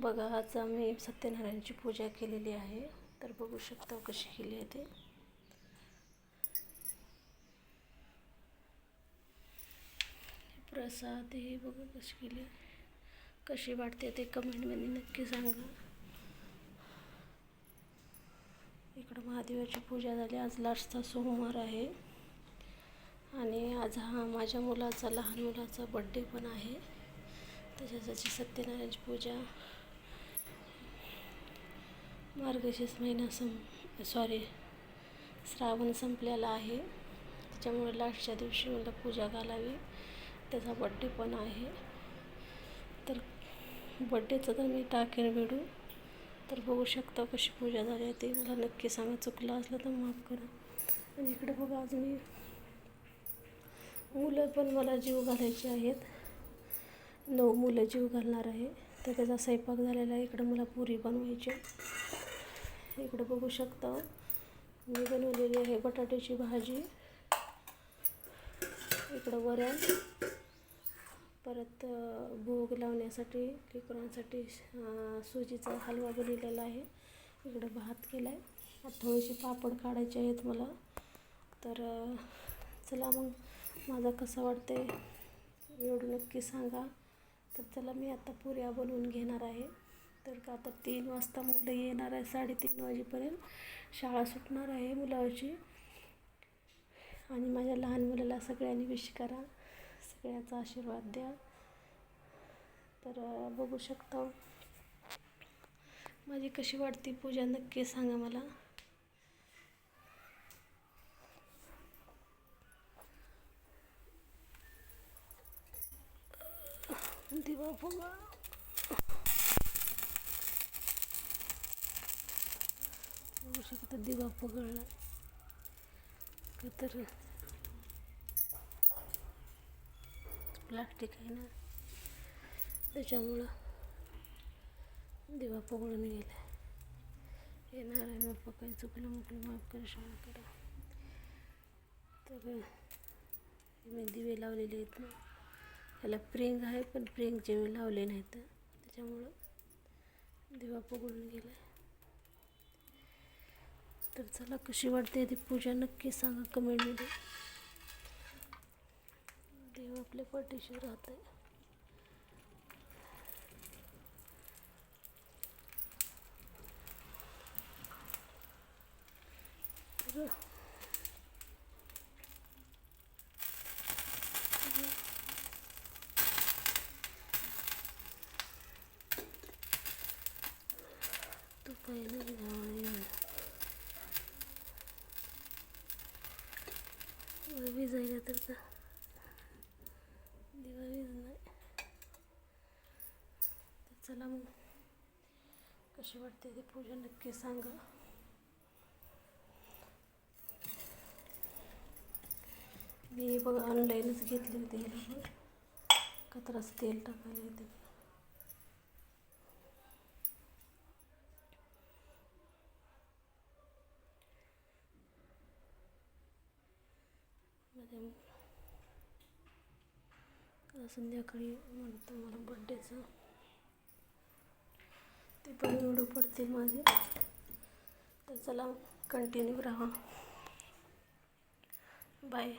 बघा आज आम्ही सत्यनारायणची पूजा केलेली आहे. तर बघू शकता कशी केली आहे ते. प्रसाद हे बघा कशी केली. कशी वाटते ते कमेंटमध्ये नक्की सांगा. इकडं महादेवाची पूजा झाली. आज लास्टचा सोमवार आहे. आणि आज हा माझ्या मुलाचा लहान मुलाचा बड्डे पण आहे. त्याच्यासाठी सत्यनारायणची पूजा मार्गशीर्ष महिना सं सॉरी श्रावण संपलेला आहे. त्याच्यामुळे लास्टच्या दिवशी मला पूजा घालावी. त्याचा बड्डे पण आहे. तर बड्डेचं तर मी टाकेन व्हिडिओ तर बघू शकता कशी पूजा झाली आहे ते. मला नक्की सांगा चुकलं असलं तर माफ करा. आणि इकडे बघा आज मी मुलं पण मला जीव घालायचे आहेत. नऊ मुलं जीव घालणार आहे. तर त्याचा स्वयंपाक झालेला आहे. इकडं मला पुरी बनवायची इकडं बघू शकता. मी बनवलेली आहे बटाट्याची भाजी. इकडं वरण. परत भोग लावण्यासाठी लेकरांसाठी सुजीचा हलवा बनवलेला आहे. इकडं भात केला आहे आता थोडेसे पापड काढायचे आहेत मला. तर चला मग माझा कसा वाटते एवढं नक्की सांगा. तर चला मी आता पुऱ्या बनवून घेणार आहे. तर का आता तीन वाजता मुलं येणार आहे साडेतीन वाजेपर्यंत शाळा सुटणार आहे मुलाची. आणि माझ्या लहान मुलाला सगळ्यांनी विश करा सगळ्याचा आशीर्वाद द्या. तर बघू शकता. माझी कशी वाटते पूजा नक्की सांगा मला. दिवा फुगा. बघू शकता दिवा पगळला. का तर प्लास्टिक आहे ना त्याच्यामुळं दिवा पगळून गेला. येणार आहे बाप्पा काही चुकलं मुकलं माफ कर क्षमा करा. तर मी दिवे लावलेले आहेत ना त्याला प्रिंग आहे पण प्रिंगचे मी लावले नाहीत. त्याच्यामुळं दिवा पगळून गेला. तर चला कशी वाटते ती पूजा नक्की सांगा कमेंटमध्ये देव आपल्या पाठीशी राहत आहे तर. तू पहिलं वीज विजायला तर दिवा वीज नाही तर चला मग कशी वाटते ती पूजा नक्की सांगा मी बघा ऑनलाईनच घेतली होती ह्याला कचराच तेल टाकायला येते मध्ये संध्याकाळी म्हणतो मला बड्डेचं ते पण निवडू पडतील माझे. तर चला कंटिन्यू राहा. बाय